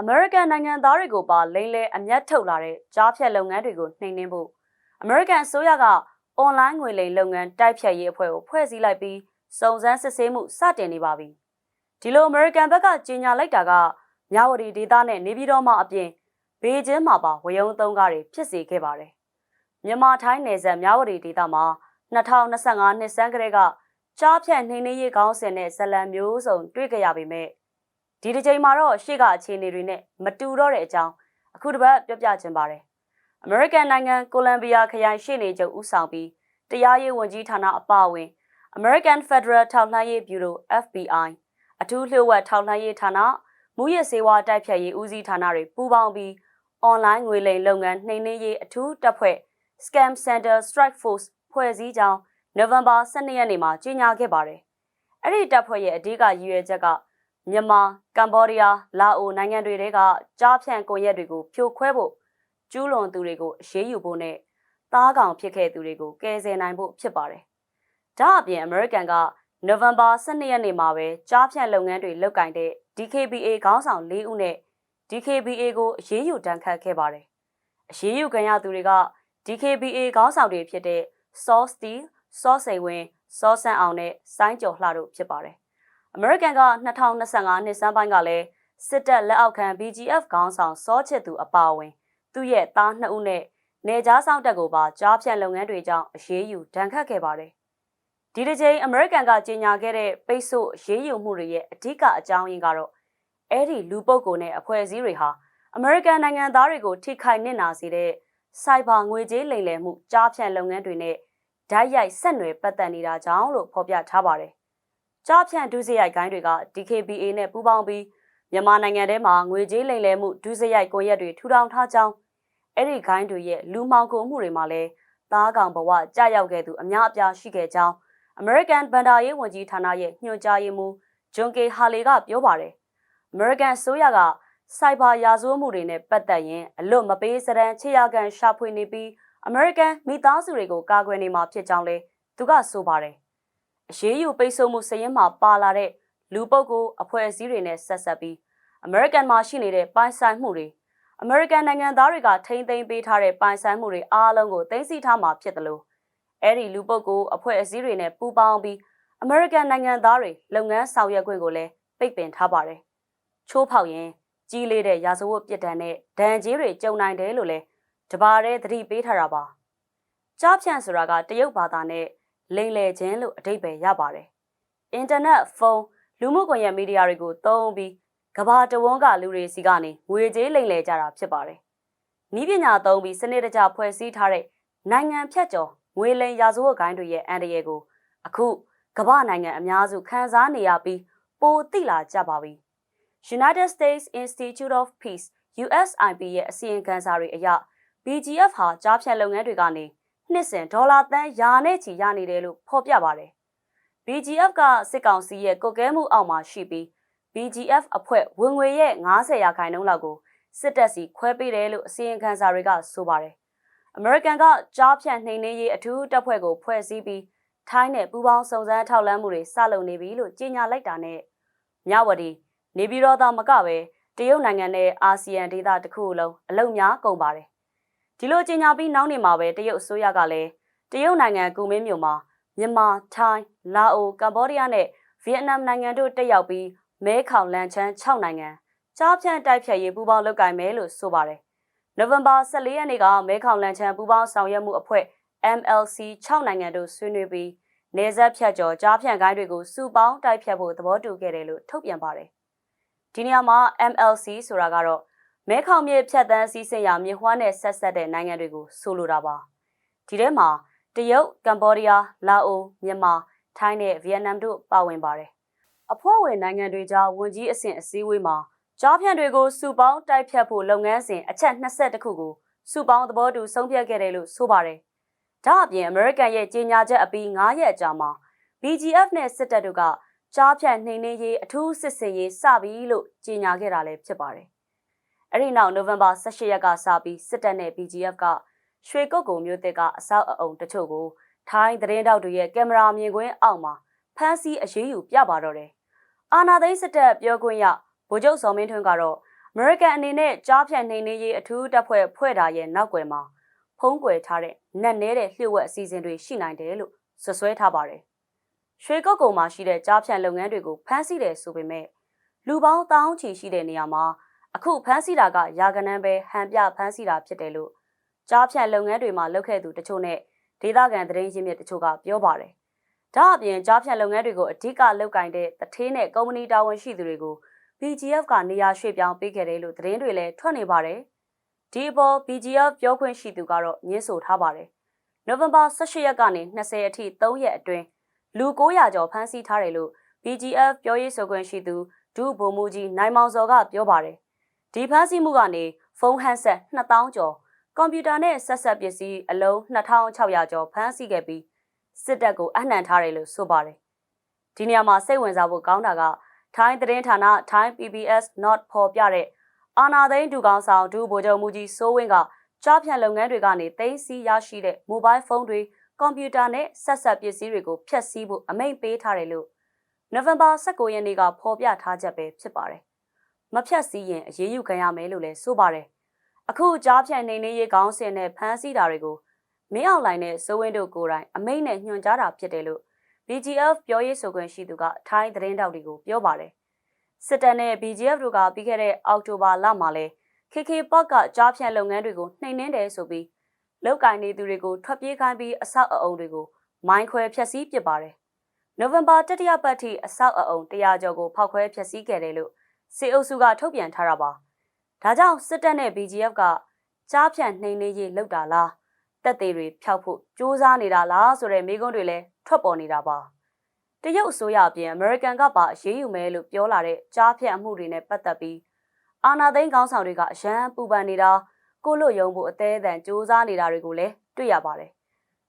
အမေရိကန်နိုင်ငံသားတွေကိုပါလိမ့်လဲအမျက်ထုတ်လာတဲ့ကြားဖြတ်လုပ်ငန်းတွေကိုနှိမ်နင်းဖို့အမေရိကန်အစိုးရကအွန်လိုင်းငွေလိမ်လုပ်ငန်းတိုက်ဖြတ်ရေးအဖွဲ့ကိုဖွဲ့စည်းလိုက်ပြီးစုံစမ်းစစ်ဆေးမှုစတင်နေပါပြီ။ဒီလိုအမေရိကန်ဘက်ကကြီးညာလိုက်တာကမြဝတီဒေသနဲ့နေပြည်တော်မှာအပြင်ဘေကျင်းမှာပါဝယုံသုံးကားတွေဖြစ်စေခဲ့ပါတယ်။မြန်မာထိုင်းနယ်စပ်မြဝတီဒေသမှာ2025နှစ်စန်းကလေးကကြားဖြတ်နှိမ်နင်းရေးကောင်းစဉ်နဲ့ဇလံမျိုးစုံတွေ့ကြရပေမဲ့ ဒီတစ်ချိန်မှာတော့ရှေ့ကအခြေအနေတွေနဲ့မတူတော့တဲ့အကြောင်းအခုတစ်ပတ်ပြောပြချင်ပါတယ်။ American နိုင်ငံကိုလံဘီယာခရိုင်ရှေ့နေချုပ်ဦးဆောင်ပြီးတရားရေးဝန်ကြီးဌာနအပါအဝင် American Federal ထောက်လှမ်းရေး Bureau FBI အထူးလျှို့ဝှက်ထောက်လှမ်းရေးဌာနမူရစေဝါတိုက်ဖြတ်ရေးဦးစီးဌာနတွေပူးပေါင်းပြီးအွန်လိုင်းငွေလိမ်လုပ်ငန်းနှိမ်နင်းရေးအထူးတပ်ဖွဲ့ Scam Center Strike Force ဖွဲ့စည်းကြောင်းနိုဝင်ဘာ12ရက်နေ့မှာကြေညာခဲ့ပါတယ်။အဲ့ဒီတပ်ဖွဲ့ရဲ့အဓိကရည်ရွယ်ချက်က မြန်မာ၊ကမ္ဘောဒီးယား၊လာအိုနိုင်ငံတွေကကြားဖြန့်ကွန်ရက်တွေကိုဖြိုခွဲဖို့ကျူးလွန်သူတွေကိုအရေးယူဖို့နဲ့သားကောင်ဖြစ်ခဲ့သူတွေကိုကယ်ဆယ်နိုင်ဖို့ဖြစ်ပါတယ်။ဒါအပြင်အမေရိကန်ကနိုဝင်ဘာ12ရက်နေ့မှာပဲကြားဖြန့်လုပ်ငန်းတွေလုပ်ကင်တဲ့ DKBA ခေါင်းဆောင်၄ဦးနဲ့ DKBA ကိုအရေးယူတန်းခတ်ခဲ့ပါတယ်။အရေးယူခံရသူတွေက DKBA ခေါင်းဆောင်တွေဖြစ်တဲ့ Saw Steel, Saw စိန်ဝင်း၊စောဆန်းအောင်နဲ့စိုင်းကျော်လှတို့ဖြစ်ပါတယ်။ American က2025နှစ်စန်းပိုင်းကလည်းစစ်တပ်လက်အောက်ခံ BGF ခေါင်းဆောင်စောချစ်သူအပါအဝင် သူ့ရဲ့သားနှစ်ဦးနဲ့နေကြားဆောင်တက်ကိုပါကြားဖြန့်လုပ်ငန်းတွေကြောင့်အရေးယူဒဏ်ခတ်ခဲ့ပါတယ်။ဒီတစ်ချိန် American ကကြေညာခဲ့တဲ့ပိတ်ဆို့အရေးယူမှုတွေရဲ့အဓိကအကြောင်းရင်းကတော့အဲ့ဒီလူပုဂ္ဂိုလ်နဲ့အဖွဲ့အစည်းတွေဟာ American နိုင်ငံသားတွေကိုထိခိုက်နစ်နာစေတဲ့စိုက်ဘာငွေကြေးလိမ်လည်မှုကြားဖြန့်လုပ်ငန်းတွေနဲ့ဓာတ်ရိုက်ဆက်နွယ်ပတ်သက်နေတာကြောင့်လို့ဖော်ပြထားပါတယ်။ ကြားဖြန့်ဒုစရိုက်ကိုင်းတွေက DKBA နဲ့ပူးပေါင်းပြီးမြန်မာနိုင်ငံထဲမှာငွေကြေးလိမ်လည်မှုဒုစရိုက်ကွန်ရက်တွေထူထောင်ထားကြောင်းအဲ့ဒီကိုင်းတွေရဲ့လူမှောင်ခိုမှုတွေမှာလည်းသားကောင်ဘဝကြာရောက်ခဲ့သူအများအပြားရှိခဲ့ကြောင်း American ဘန်ဒါရေးဝန်ကြီးဌာနရဲ့ညွှန်ကြားရေးမှူးဂျွန်ကေဟာလီကပြောပါတယ်။ American ဆိုရကစိုက်ဘာရာဇဝတ်မှုတွေနဲ့ပတ်သက်ရင်အလွတ်မပေးစရန်ခြေရကန်ရှာဖွေနေပြီး American မိသားစုတွေကိုကာကွယ်နေမှာဖြစ်ကြောင်းလဲသူကဆိုပါတယ်။ အရေးယူပိတ်ဆို့မှုစရင်မှာပါလာတဲ့လူပုဂ္ဂိုလ်အဖွဲ့အစည်းတွေနဲ့ဆက်ဆက်ပြီး American မှာရှိနေတဲ့ပိုင်ဆိုင်မှုတွေ American နိုင်ငံသားတွေကထိမ့်သိမ်းပေးထားတဲ့ပိုင်ဆိုင်မှုတွေအားလုံးကိုသိမ်းဆည်းထားမှာဖြစ်တယ်လို့အဲ့ဒီလူပုဂ္ဂိုလ်အဖွဲ့အစည်းတွေနဲ့ပူးပေါင်းပြီး American နိုင်ငံသားတွေလုပ်ငန်းဆောင်ရွက်ခွင့်ကိုလည်းပိတ်ပင်ထားပါတယ်။ချိုးဖောက်ရင်ကြီးလေးတဲ့ရာဇဝတ်ပြစ်ဒဏ်နဲ့ဒဏ်ကြီးတွေကြုံနိုင်တယ်လို့လည်းတပါးတည်းသတိပေးထားတာပါ။ကြားဖြန့်ဆိုတာကတရုတ်ဘာသာနဲ့ လိမ်လည်ခြင်းလို့အဓိပ္ပာယ်ရပါတယ်။အင်တာနက်ဖုန်းလူမှုကွန်ရက်မီဒီယာတွေကိုသုံးပြီးကဘာတဝန်းကလူတွေစီကနေငွေကြေးလိမ်လည်ကြတာဖြစ်ပါတယ်။ဤပညာသုံးပြီးစနစ်တကျဖွဲ့စည်းထားတဲ့နိုင်ငံဖြတ်ကျော်ငွေလိမ်ရာဇဝတ်ကိုင်းတွေရဲ့အန္တရာယ်ကိုအခုကမ္ဘာနိုင်ငံအများစုခံစားနေရပြီးပိုသိလာကြပါပြီ။ United States Institute of Peace USIP ရဲ့အစီရင်ခံစာတွေအရ BGF ဟာကြားဖြတ်လုပ်ငန်းတွေကနေ နှစ်စဉ်ဒေါ်လာသန်းရာနဲ့ချီရနေတယ်လို့ဖော်ပြပါတယ်။ BGF ကစစ်ကောင်စီရဲ့ကုတ်ကဲမှုအောက်မှာရှိပြီး BGF အဖွဲ့ဝင်ငွေရဲ့90ရာခိုင်နှုန်းလောက်ကိုစစ်တပ်စီခွဲပေးတယ်လို့အစီရင်ခံစာတွေကဆိုပါတယ်။ American ကကြားဖြန့်နှိမ်နင်းရေးအထူးတပ်ဖွဲ့ကိုဖွဲ့စည်းပြီးထိုင်းနဲ့ပူးပေါင်းစုံစမ်းထောက်လှမ်းမှုတွေစလုပ်နေပြီလို့ကြေညာလိုက်တာနဲ့မြဝတီနေပြည်တော်သားမကပဲတရုတ်နိုင်ငံနဲ့အာဆီယံဒေသတစ်ခုလုံးအလုံများကုန်ပါတယ်။ ဒီလိုကြေညာပြီးနောက်နေ့မှာပဲတရုတ်အစိုးရကလည်းတရုတ်နိုင်ငံကူမင်းမြို့မှာမြန်မာ၊ထိုင်း၊လာအို၊ကမ္ဘောဒီးယားနဲ့ဗီယက်နမ်နိုင်ငံတို့တက်ရောက်ပြီးမဲခေါင်လန်ချန်း6နိုင်ငံကြားဖြန့်တိုက်ဖြတ်ရေးပူးပေါင်းလုပ်ကိုင်မယ်လို့ဆိုပါတယ်။နိုဝင်ဘာ14ရက်နေ့ကမဲခေါင်လန်ချန်းပူးပေါင်းဆောင်ရွက်မှုအဖွဲ့ MLC 6နိုင်ငံတို့ဆွေးနွေးပြီးနေဆက်ဖြတ်ကျော်ကြားဖြန့်ကိုင်းတွေကိုစုပေါင်းတိုက်ဖြတ်ဖို့သဘောတူခဲ့တယ်လို့ထုတ်ပြန်ပါတယ်။ဒီနေရာမှာ MLC ဆိုတာကတော့ မဲခေါင်မြေဖြတ်တန်းစီးဆင်းရာမြေဟွားနဲ့ဆက်ဆက်တဲ့နိုင်ငံတွေကိုဆိုလိုတာပါ။ဒီထဲမှာတရုတ်၊ကမ္ဘောဒီးယား၊လာအို၊မြန်မာ၊ထိုင်းနဲ့ဗီယက်နမ်တို့ပါဝင်ပါတယ်။အဖွဲ့ဝင်နိုင်ငံတွေကြားဝန်ကြီးအဆင့်အစည်းအဝေးမှာကြားဖြန့်တွေကိုစုပေါင်းတိုက်ဖြတ်ဖို့လုပ်ငန်းစဉ်အချက်20ခုကိုစုပေါင်းသဘောတူဆုံးဖြတ်ခဲ့တယ်လို့ဆိုပါတယ်။ဒါအပြင်အမေရိကန်ရဲ့ကြေညာချက်အပြီး9ရက်အကြာမှာ BGF နဲ့စစ်တပ်တို့ကကြားဖြန့်နှိမ်နင်းရေးအထူးစစ်စင်ရေးစပြီလို့ကြေညာခဲ့တာလည်းဖြစ်ပါတယ်။ အဲဒီနောက်နိုဝင်ဘာ18ရက်ကစပြီးစစ်တပ်နဲ့ BGF ကရွှေကုတ်ကုံမျိုးတက်ကအဆောက်အအုံတချို့ကိုထိုင်းသတင်းတောက်တွေရဲ့ကင်မရာမြင်ကွင်းအောက်မှာဖမ်းဆီးအရေးယူပြပါတော့တယ်။အာနာသိန်းစစ်တပ်ပြောခွင့်ရဗိုလ်ချုပ်စောမင်းထွန်းကတော့အမေရိကန်အနေနဲ့ကြားဖြတ်နှိမ်နင်းရေးအထူးတပ်ဖွဲ့ဖွဲ့တာရဲ့နောက်ွယ်မှာဖုံးကွယ်ထားတဲ့နက်နဲတဲ့လျှို့ဝှက်အစီအစဉ်တွေရှိနိုင်တယ်လို့ဆွဆွဲထားပါတယ်။ရွှေကုတ်ကုံမှာရှိတဲ့ကြားဖြတ်လုပ်ငန်းတွေကိုဖမ်းဆီးတယ်ဆိုပေမဲ့လူပေါင်းတောင်းချီရှိတဲ့နေရာမှာ အခုဖမ်းဆီးတာကယာကနန်းပဲဟန်ပြဖမ်းဆီးတာဖြစ်တယ်လို့ကြားဖြတ်လုပ်ငန်းတွေမှာလုပ်ခဲ့သူတချို့နဲ့ဒေသခံသတင်းရင်းမြစ်တချို့ကပြောပါတယ်။ဒါအပြင်ကြားဖြတ်လုပ်ငန်းတွေကိုအဓိကလုပ်ကင်တဲ့တထေးနဲ့ကုမ္ပဏီတာဝန်ရှိသူတွေကို BGF ကနေရာရွှေ့ပြောင်းပေးခဲ့တယ်လို့သတင်းတွေလည်းထွက်နေပါတယ်။ဒီအပေါ် BGF ပြောခွင့်ရှိသူကတော့ညှင်းဆိုထားပါတယ်။နိုဝင်ဘာ18ရက်ကနေ20အထိ3ရက်အတွင်းလူ900ကျော်ဖမ်းဆီးထားတယ်လို့ BGF ပြောရေးဆိုခွင့်ရှိသူဒုဗိုလ်မှူးကြီးနိုင်မောင်စောကပြောပါတယ်။ ဒီဖမ်းဆီးမှုကနေဖုန်းဟန်ဆက်2000ကျော်ကွန်ပျူတာနဲ့ဆက်ဆက်ပစ္စည်းအလုံး2600ကျော်ဖမ်းဆီးခဲ့ပြီးစစ်တပ်ကိုအနှံထားတယ်လို့ဆိုပါတယ်။ဒီနေရာမှာစိတ်ဝင်စားဖို့ကောင်းတာကထိုင်းသတင်းဌာနထိုင်း PBS not ဖော်ပြတဲ့အာနာသိန်းဒူကောင်ဆောင်ဒူဗိုလ်ချုပ်မူကြီးစိုးဝင်းကကြားဖြတ်လုပ်ငန်းတွေကနေသိမ်းဆည်းရရှိတဲ့မိုဘိုင်းဖုန်းတွေကွန်ပျူတာနဲ့ဆက်ဆက်ပစ္စည်းတွေကိုဖျက်ဆီးဖို့အမိန့်ပေးထားတယ်လို့နိုဝင်ဘာ19ရက်နေ့ကဖော်ပြထားချက်ပဲဖြစ်ပါတယ်။ မဖျက်ဆီးရင်အရေးယူခံရမယ်လို့လည်းဆိုပါတယ်။အခုကြားဖြတ်နေနေရေးကောင်းစင်နဲ့ဖမ်းဆီးတာတွေကိုမင်းအောင်လိုင်းနဲ့စိုးဝင်းတို့ကိုယ်တိုင်အမိန့်နဲ့ညွှန်ကြားတာဖြစ်တယ်လို့ BGF ပြောရေးဆိုခွင့်ရှိသူကထိုင်းသတင်းတောက်တွေကိုပြောပါတယ်။စစ်တပ်နဲ့ BGF တို့ကပြီးခဲ့တဲ့အောက်တိုဘာလမှာလဲ KK ပော့ကကြားဖြတ်လုပ်ငန်းတွေကိုနှိမ်နှင်းတယ်ဆိုပြီးလောက်ကင်နေသူတွေကိုထွက်ပြေးခိုင်းပြီးအဆောက်အအုံတွေကိုမိုင်းခွဲဖျက်ဆီးပစ်ပါတယ်။နိုဝင်ဘာတတိယပတ်ထိအဆောက်အအုံ100ကျော်ကိုဖောက်ခွဲဖျက်ဆီးခဲ့တယ်လို့ စေအုပ်စုကထုတ်ပြန်ထားတာပါ။ဒါကြောင့်စစ်တပ်နဲ့ BGF ကကြားဖြတ်နှိမ်နှင်းရေးလုပ်တာလားတက်သေးတွေဖျောက်ဖို့စ조사နေတာလားဆိုတဲ့မေးခွန်းတွေလည်းထွက်ပေါ်နေတာပါတရုတ်အစိုးရအပြင်အမေရိကန်ကပါအရေးယူမယ်လို့ပြောလာတဲ့ကြားဖြတ်အမှုတွေနဲ့ပတ်သက်ပြီးအာနာသိန်းကောင်းဆောင်တွေကအရန်ပူပန်နေတာကိုလွတ်ယုံဖို့အသေးအံစ조사နေတာတွေကိုလည်းတွေ့ရပါတယ်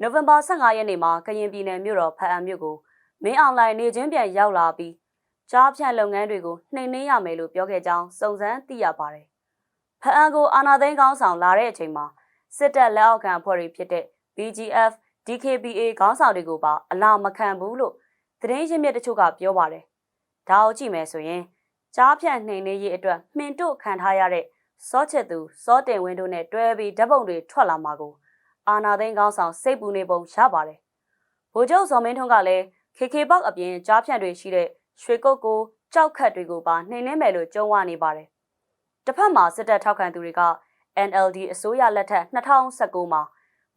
နိုဝင်ဘာ15ရက်နေ့မှာကရင်ပြည်နယ်မြို့တော်ဖအံမြို့ကိုမင်းအွန်လိုင်းနေချင်းပြန်ရောက်လာပြီး ကြားဖြတ်လုပ်ငန်းတွေကိုနှိမ်နှင်းရမယ်လို့ပြောခဲ့ကြောင်းစုံစမ်းသိရပါတယ်ဖအံကိုအာနာသိန်းကောင်းဆောင်လာတဲ့အချိန်မှာစစ်တပ်လက်အောက်ခံအဖွဲ့တွေဖြစ်တဲ့ BGF DKBA ခေါင်းဆောင်တွေကိုပါအလာမခံဘူးလို့သတင်းရင်းမြစ်တချို့ကပြောပါတယ်။ဒါကိုကြည့်မယ်ဆိုရင်ကြားဖြန့်နှိမ်နှင်းရေးအတွက်မှင်တို့ခံထားရတဲ့စောချက်သူစောတင်ဝင်းတို့နဲ့တွဲပြီးဓာတ်ပုံတွေထွက်လာမှာကိုအာနာသိန်းကောင်းဆောင်စိတ်ပူနေပုံရပါတယ်။ဗိုလ်ချုပ်ဇော်မင်းထွန်းကလည်း KK ဘောက်အပြင်ကြားဖြန့်တွေရှိတဲ့ ရွှေကုတ်ကိုကြောက်ခတ်တွေကိုပါနှိမ်နှင်းမယ်လို့ကြုံဝနေပါတယ်။တစ်ဖက်မှာစစ်တပ်ထောက်ခံသူတွေက NLD အစိုးရလက်ထက်2019မှာ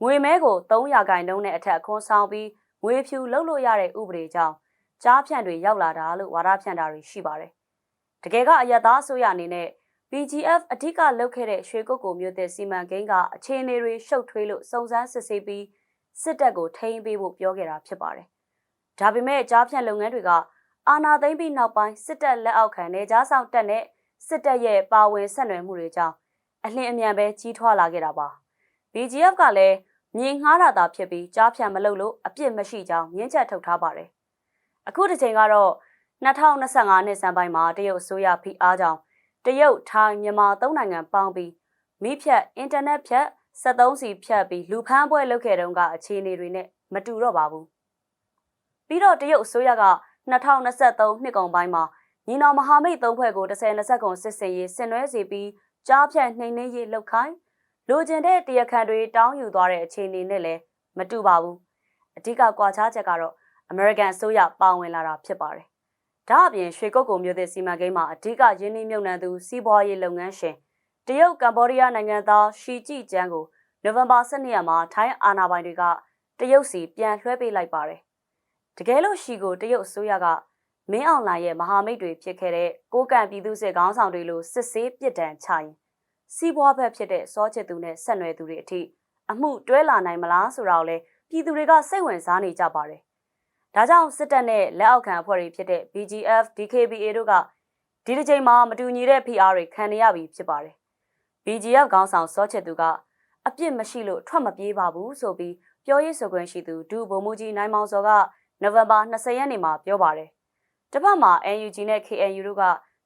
ငွေမဲကို300ခိုင်နှုန်းနဲ့အထက်ခွန်ဆောင်ပြီးငွေဖြူလှုပ်လို့ရတဲ့ဥပဒေကြောင့်ကြားဖြန့်တွေရောက်လာတာလို့ဝါဒဖြန့်တာတွေရှိပါတယ်။တကယ်ကအယက်သားအစိုးရအနေနဲ့ PGF အဓိကလုပ်ခဲ့တဲ့ရွှေကုတ်ကိုမြို့တဲ့စီမံကိန်းကအခြေအနေတွေရှုပ်ထွေးလို့စုံစမ်းစစ်ဆေးပြီးစစ်တပ်ကိုထိန်းပေးဖို့ပြောခဲ့တာဖြစ်ပါတယ်။ဒါပေမဲ့ကြားဖြန့်လုပ်ငန်းတွေက အာဏာသိမ်းပြီးနောက်ပိုင်းစစ်တပ်လက်အောက်ခံနေကြားဆောင်တက်နဲ့စစ်တပ်ရဲ့ပါဝင်ဆက်နွယ်မှုတွေကြောင့်အလင်းအမြန်ပဲကြီးထွားလာခဲ့တာပါ။ BGF ကလည်းမြေငှားတာသာဖြစ်ပြီးကြားဖြတ်မလုပ်လို့အပြစ်မရှိကြောင်းညှင်းချက်ထုတ်ထားပါတယ်။အခုတစ်ချိန်ကတော့2025နှစ်စံပိုင်းမှာတရုတ်အစိုးရဖိအားကြောင့်တရုတ်ထိုင်းမြန်မာသုံးနိုင်ငံပေါင်းပြီးမိဖြတ်အင်တာနက်ဖြတ်73စီဖြတ်ပြီးလူဖမ်းပွဲလုပ်ခဲ့တုန်းကအခြေအနေတွေနဲ့မတူတော့ပါဘူး။ပြီးတော့တရုတ်အစိုးရက 2023နှစ်ကုန်ပိုင်းမှာညီနောင်မဟာမိတ်သုံးဖွဲ့ကို10 20ကုန်စစ်စင်ရေးဆင်နွှဲစီပြီးကြားဖြတ်နှိမ်နှင်းရေးလှုပ်ခိုင်းလိုချင်တဲ့တရားခံတွေတောင်းယူသွားတဲ့အခြေအနေနဲ့လည်းမတူပါဘူးအဓိကကွာခြားချက်ကတော့အမေရိကန်အစိုးရပါဝင်လာတာဖြစ်ပါတယ်ဒါအပြင်ရွှေကုတ်ကုံမြို့သစ်စီမံကိန်းမှာအဓိကရင်းနှီးမြှုပ်နှံသူစီးပွားရေးလုပ်ငန်းရှင်တရုတ်ကမ္ဘောဒီးယားနိုင်ငံသားရှီကြည်ကျန်းကိုနိုဝင်ဘာ12ရက်မှာထိုင်းအာဏာပိုင်တွေကတရုတ်စီပြန်လွှဲပေးလိုက်ပါတယ် တကယ်လို့ရှီကိုတရုတ်အစိုးရကမင်းအောင်လှိုင်ရဲ့မဟာမိတ်တွေဖြစ်ခဲ့တဲ့ကိုကန့်ပြည်သူစစ်ကောင်းဆောင်တွေလိုစစ်ဆေးပြစ်ဒဏ်ချရင်စီးပွားဘက်ဖြစ်တဲ့စောချစ်သူနဲ့ဆက်နွယ်သူတွေအထိအမှုတွဲလာနိုင်မလားဆိုတာကိုလည်းပြည်သူတွေကစိတ်ဝင်စားနေကြပါတယ်။ဒါကြောင့်စစ်တပ်နဲ့လက်အောက်ခံအဖွဲ့တွေဖြစ်တဲ့ BGF, DKBA တို့ကဒီတစ်ချိန်မှာမတူညီတဲ့ PR တွေခံနေရပြီဖြစ်ပါတယ်။ BGF ခေါင်းဆောင်စောချစ်သူကအပြစ်မရှိလို့ထွက်မပြေးပါဘူးဆိုပြီးပြောရေးဆိုခွင့်ရှိသူဒုဗိုလ်မှူးကြီးနိုင်မောင်စောက နိုဝင်ဘာ20ရက်နေ့မှာပြောပါတယ်။တစ်ဖက်မှာ NUG နဲ့ KNU တို့က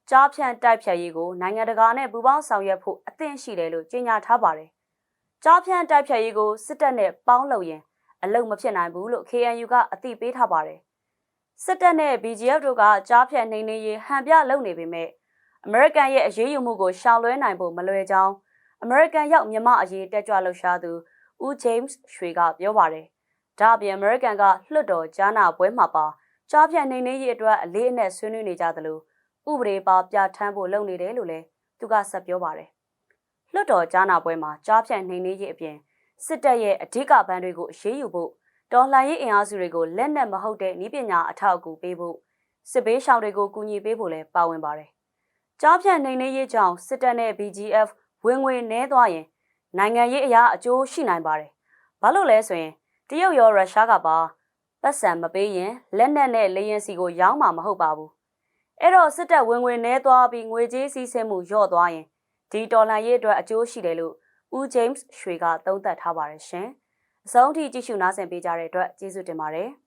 ကြားဖြန့်တိုက်ဖြတ်ရေးကိုနိုင်ငံတကာနဲ့ပူးပေါင်းဆောင်ရွက်ဖို့အသင့်ရှိတယ်လို့ကြေညာထားပါတယ်။ကြားဖြန့်တိုက်ဖြတ်ရေးကိုစစ်တပ်နဲ့ပေါင်းလုပ်ရင်အလုံမဖြစ်နိုင်ဘူးလို့ KNU ကအသိပေးထားပါတယ်။စစ်တပ်နဲ့ BGF တို့ကကြားဖြတ်နှိမ်နှင်းရေးဟန်ပြလုပ်နေပေမဲ့အမေရိကန်ရဲ့အရေးယူမှုကိုရှောင်လွှဲနိုင်ဖို့မလွယ်ကြောင်းအမေရိကန်ရောက်မြန်မာအရေးတက်ကြွလှုပ်ရှားသူဦးဂျိမ်းစ်ရွှေကပြောပါတယ်။ ဒါ့အပြင်အမေရိကန်ကလွှတ်တော်ကြားနာပွဲမှာပါကြားဖြတ်နေနေရေးအတွက်အလေးအနက်ဆွေးနွေးနေကြသလိုဥပဒေပါပြဋ္ဌာန်းဖို့လုပ်နေတယ်လို့လည်းသူကဆက်ပြောပါတယ်။လွှတ်တော်ကြားနာပွဲမှာကြားဖြတ်နေနေရေးအပြင်စစ်တပ်ရဲ့အဓိကဗန်းတွေကိုအရေးယူဖို့တော်လှန်ရေးအင်အားစုတွေကိုလက်နက်မဟုတ်တဲ့နည်းပညာအထောက်အကူပေးဖို့စစ်ဘေးရှောင်တွေကိုကူညီပေးဖို့လည်းပါဝင်ပါတယ်။ကြားဖြတ်နေနေရေးကြောင့်စစ်တပ်နဲ့ BGF ဝင်ငွေနှဲသွားရင်နိုင်ငံရေးအရာအကျိုးရှိနိုင်ပါတယ်။ဘာလို့လဲဆိုရင် တရုတ်ရောရုရှားကပါပတ်စံမပေးရင်လက်နက်နဲ့လေရင်စီကိုရောင်းမှာမဟုတ်ပါဘူး။အဲ့တော့စစ်တပ်ဝင်ငွေနှဲသွားပြီးငွေကြေးစည်းစိမ်မှုလျော့သွားရင်ဒီတော်လှန်ရေးအတွက်အကျိုးရှိတယ်လို့ဦးဂျိမ်းစ်ရွှေကသုံးသပ်ထားပါတယ်ရှင်။အဆုံးထိကြည့်ရှုနားဆင်ပေးကြတဲ့အတွက်ကျေးဇူးတင်ပါတယ်။